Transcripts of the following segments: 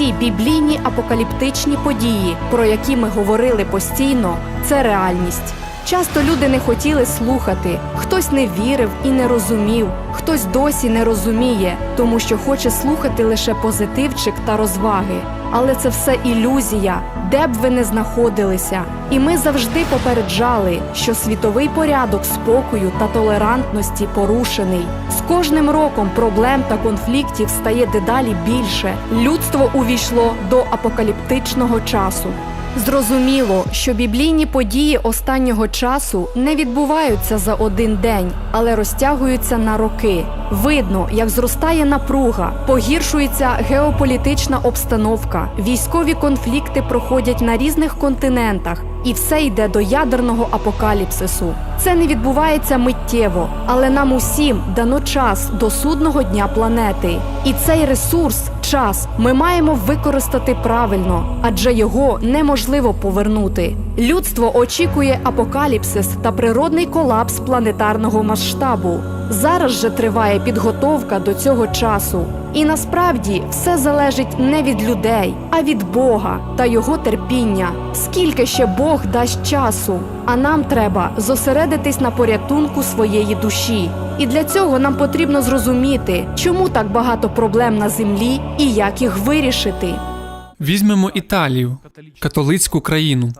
усі біблійні апокаліптичні події, про які ми говорили постійно, це реальність. Часто люди не хотіли слухати, хтось не вірив і не розумів, хтось досі не розуміє, тому що хоче слухати лише позитивчик та розваги. Але це все ілюзія, де б ви не знаходилися. І ми завжди попереджали, що світовий порядок спокою та толерантності порушений. З кожним роком проблем та конфліктів стає дедалі більше. Людство увійшло до апокаліптичного часу. Зрозуміло, що біблійні події останнього часу не відбуваються за один день, але розтягуються на роки. Видно, як зростає напруга, погіршується геополітична обстановка, військові конфлікти проходять на різних континентах, і все йде до ядерного апокаліпсису. Це не відбувається миттєво, але нам усім дано час до судного дня планети. І цей ресурс, час, ми маємо використати правильно, адже його неможливо повернути. Людство очікує апокаліпсис та природний колапс планетарного масштабу. Зараз же триває підготовка до цього часу. І насправді все залежить не від людей, а від Бога та його терпіння. Скільки ще Бог дасть часу, а нам треба зосередитись на порятунку своєї душі. І для цього нам потрібно зрозуміти, чому так багато проблем на землі і як їх вирішити. Візьмемо Італію, католицьку країну.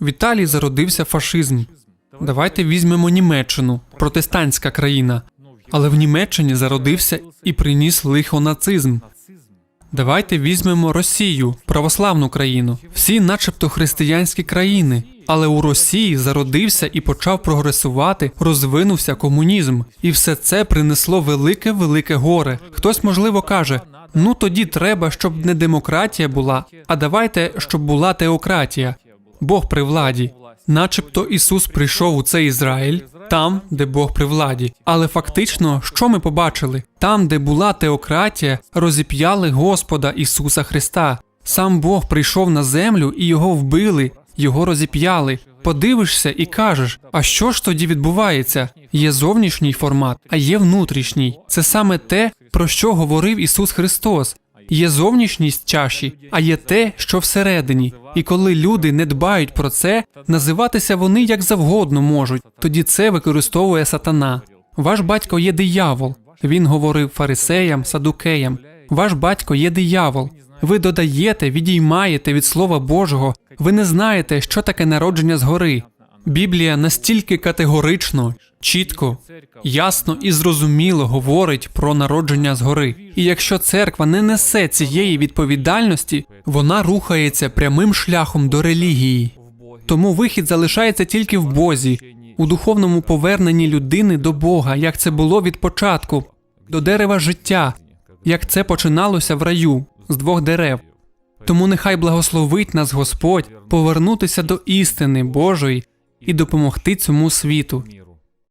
В Італії зародився фашизм. Давайте візьмемо Німеччину, протестантська країна. Але в Німеччині зародився і приніс лихо нацизм. Давайте візьмемо Росію, православну країну, всі, начебто, християнські країни. Але у Росії зародився і почав прогресувати, розвинувся комунізм, і все це принесло велике велике горе. Хтось, можливо, каже: ну тоді треба, щоб не демократія була, а давайте, щоб була теократія. Бог при владі. Начебто Ісус прийшов у цей Ізраїль, там, де Бог при владі. Але фактично, що ми побачили? Там, де була теократія, розіп'яли Господа Ісуса Христа. Сам Бог прийшов на землю і його вбили, його розіп'яли. Подивишся і кажеш, а що ж тоді відбувається? Є зовнішній формат, а є внутрішній. Це саме те, про що говорив Ісус Христос. Є зовнішність чаші, а є те, що всередині. І коли люди не дбають про це, називатися вони як завгодно можуть. Тоді це використовує сатана. Ваш батько є диявол. Він говорив фарисеям, садукеям. Ваш батько є диявол. Ви додаєте, відіймаєте від Слова Божого. Ви не знаєте, що таке народження згори. Біблія настільки категорично, чітко, ясно і зрозуміло говорить про народження згори. І якщо церква не несе цієї відповідальності, вона рухається прямим шляхом до релігії. Тому вихід залишається тільки в Бозі, у духовному поверненні людини до Бога, як це було від початку, до дерева життя, як це починалося в раю з двох дерев. Тому нехай благословить нас Господь повернутися до істини Божої і допомогти цьому світу.